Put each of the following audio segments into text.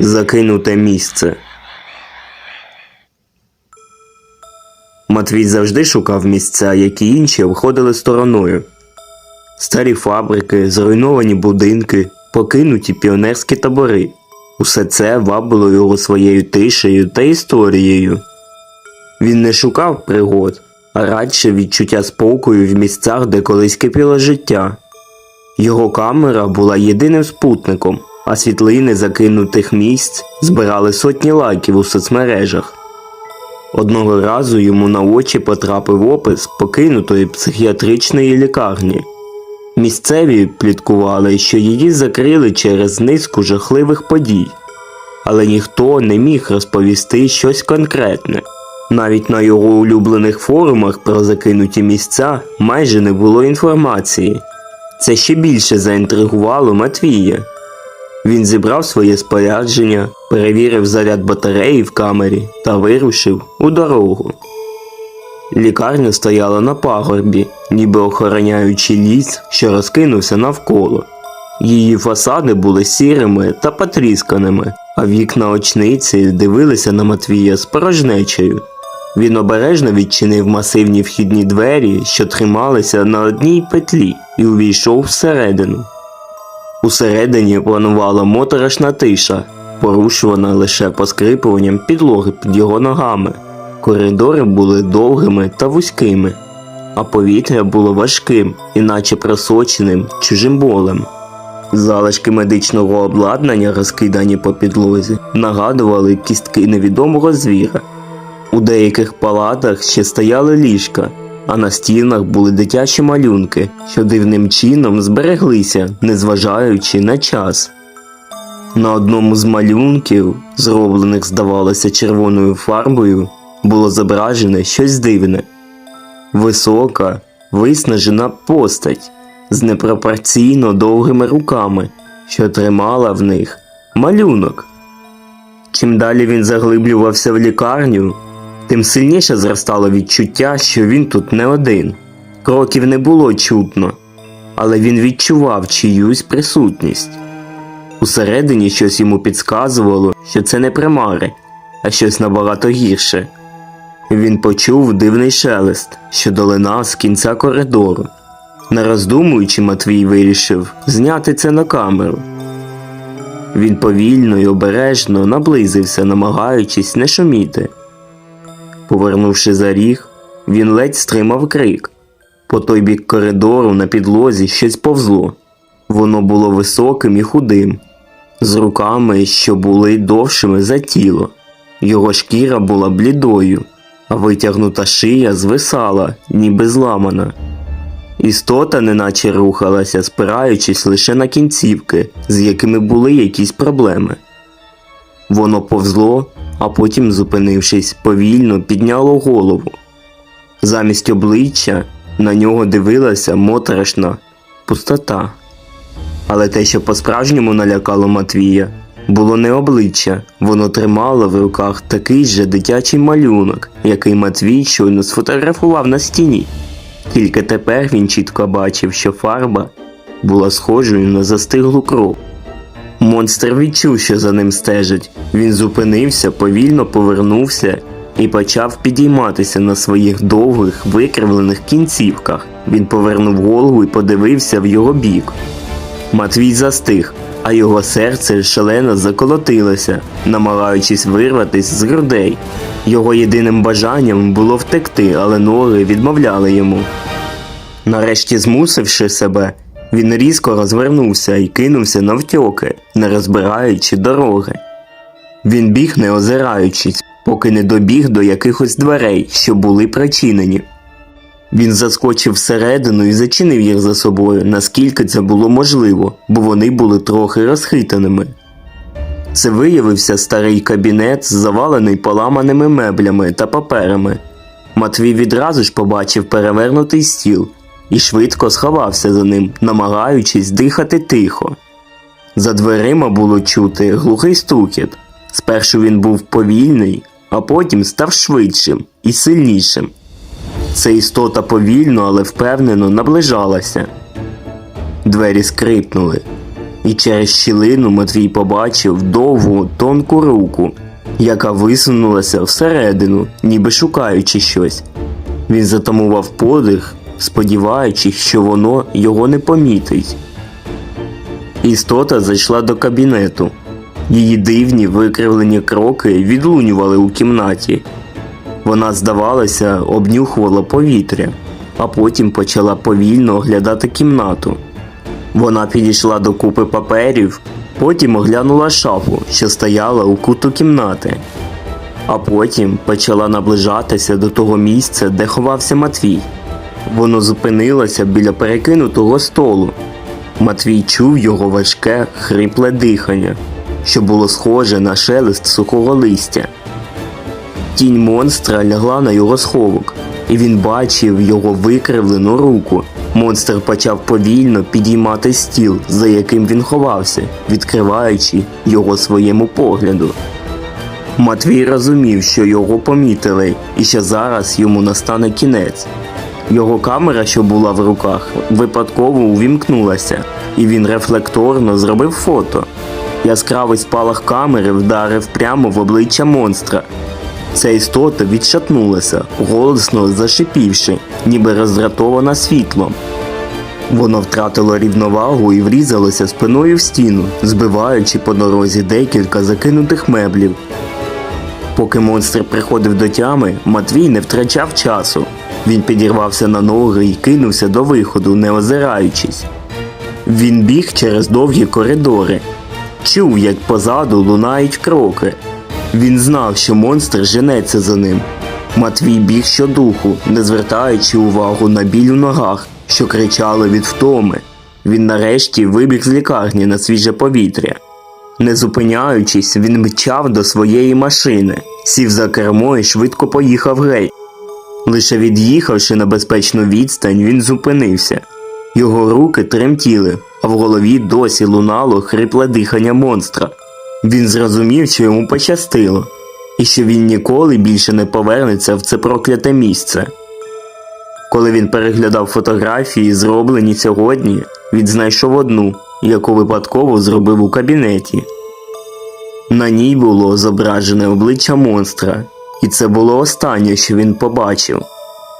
Закинуте місце. Матвій завжди шукав місця, які інші обходили стороною. Старі фабрики, зруйновані будинки, покинуті піонерські табори. Усе це вабило його своєю тишею та історією. Він не шукав пригод, а радше відчуття спокою в місцях, де колись кипіло життя. Його камера була єдиним спутником, а світлини закинутих місць збирали сотні лайків у соцмережах. Одного разу йому на очі потрапив опис покинутої психіатричної лікарні. Місцеві пліткували, що її закрили через низку жахливих подій, але ніхто не міг розповісти щось конкретне. Навіть на його улюблених форумах про закинуті місця майже не було інформації. Це ще більше заінтригувало Матвія. Він зібрав своє спорядження, перевірив заряд батареї в камері та вирушив у дорогу. Лікарня стояла на пагорбі, ніби охороняючи ліс, що розкинувся навколо. Її фасади були сірими та потрісканими, а вікна очниці дивилися на Матвія з порожнечею. Він обережно відчинив масивні вхідні двері, що трималися на одній петлі, і увійшов всередину. Усередині панувала моторошна тиша, порушувана лише поскрипуванням підлоги під його ногами. Коридори були довгими та вузькими, а повітря було важким, іначе просоченим чужим болем. Залишки медичного обладнання, розкидані по підлозі, нагадували кістки невідомого звіра. У деяких палатах ще стояли ліжка, а на стінах були дитячі малюнки, що дивним чином збереглися, незважаючи на час. На одному з малюнків, зроблених, здавалося, червоною фарбою, було зображене щось дивне. Висока, виснажена постать з непропорційно довгими руками, що тримала в них малюнок. Чим далі він заглиблювався в лікарню, тим сильніше зростало відчуття, що він тут не один. Кроків не було чутно, але він відчував чиюсь присутність. Усередині щось йому підказувало, що це не примари, а щось набагато гірше. Він почув дивний шелест, що долинав з кінця коридору. Не роздумуючи, Матвій вирішив зняти це на камеру. Він повільно й обережно наблизився, намагаючись не шуміти. Повернувши за ріг, він ледь стримав крик. По той бік коридору на підлозі щось повзло. Воно було високим і худим, з руками, що були довшими за тіло. Його шкіра була блідою, а витягнута шия звисала, ніби зламана. Істота неначе рухалася, спираючись лише на кінцівки, з якими були якісь проблеми. Воно повзло, а потім, зупинившись, повільно підняло голову. Замість обличчя на нього дивилася моторошна пустота. Але те, що по-справжньому налякало Матвія, було не обличчя, воно тримало в руках такий же дитячий малюнок, який Матвій щойно сфотографував на стіні. Тільки тепер він чітко бачив, що фарба була схожою на застиглу кров. Монстр відчув, що за ним стежить. Він зупинився, повільно повернувся і почав підійматися на своїх довгих, викривлених кінцівках. Він повернув голову і подивився в його бік. Матвій застиг, а його серце шалено заколотилося, намагаючись вирватися з грудей. Його єдиним бажанням було втекти, але ноги відмовляли йому. Нарешті, змусивши себе, він різко розвернувся і кинувся навтьоки, не розбираючи дороги. Він біг, не озираючись, поки не добіг до якихось дверей, що були причинені. Він заскочив всередину і зачинив їх за собою, наскільки це було можливо, бо вони були трохи розхитаними. Це виявився старий кабінет, завалений поламаними меблями та паперами. Матвій відразу ж побачив перевернутий стіл і швидко сховався за ним, намагаючись дихати тихо. За дверима було чути глухий стукіт. Спершу він був повільний, а потім став швидшим і сильнішим. Це істота повільно, але впевнено наближалася. Двері скрипнули. і через щілину Матвій побачив довгу тонку руку, яка висунулася всередину, ніби шукаючи щось. Він затамував подих, сподіваючись, що воно його не помітить. Істота зайшла до кабінету. Її дивні викривлені кроки відлунювали у кімнаті. Вона, здавалося, обнюхувала повітря, а потім почала повільно оглядати кімнату. Вона підійшла до купи паперів, потім оглянула шафу, що стояла у куту кімнати, а потім почала наближатися до того місця, де ховався Матвій. Воно зупинилося біля перекинутого столу. Матвій чув його важке, хрипле дихання, що було схоже на шелест сухого листя. Тінь монстра лягла на його сховок, і він бачив його викривлену руку. Монстр почав повільно підіймати стіл, за яким він ховався, відкриваючи його своєму погляду. Матвій розумів, що його помітили, і що зараз йому настане кінець. Його камера, що була в руках, випадково увімкнулася, і він рефлекторно зробив фото. Яскравий спалах камери вдарив прямо в обличчя монстра. Ця істота відшатнулася, голосно зашипівши, ніби роздратована світлом. Воно втратило рівновагу і врізалося спиною в стіну, збиваючи по дорозі декілька закинутих меблів. Поки монстр приходив до тями, Матвій не втрачав часу. Він підірвався на ноги і кинувся до виходу, не озираючись. Він біг через довгі коридори, чув, як позаду лунають кроки. Він знав, що монстр женеться за ним. Матвій біг щодуху, не звертаючи увагу на біль у ногах, що кричали від втоми. Він нарешті вибіг з лікарні на свіже повітря. Не зупиняючись, він мчав до своєї машини, сів за кермо і швидко поїхав геть. Лише від'їхавши на безпечну відстань, він зупинився. Його руки тремтіли, а в голові досі лунало хрипле дихання монстра. Він зрозумів, що йому пощастило, і що він ніколи більше не повернеться в це прокляте місце. Коли він переглядав фотографії, зроблені сьогодні, він знайшов одну, яку випадково зробив у кабінеті. На ній було зображене обличчя монстра, і це було останнє, що він побачив.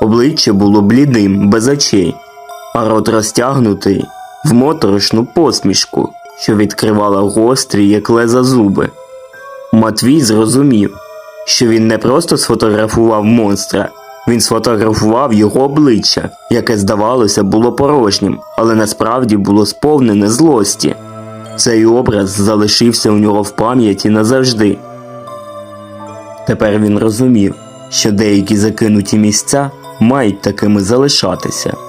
Обличчя було блідим, без очей, а рот розтягнутий в моторошну посмішку, що відкривала гострі, як леза зуби. Матвій зрозумів, що він не просто сфотографував монстра, він сфотографував його обличчя, яке, здавалося, було порожнім, але насправді було сповнене злості. Цей образ залишився у нього в пам'яті назавжди. Тепер він розумів, що деякі закинуті місця мають такими залишатися.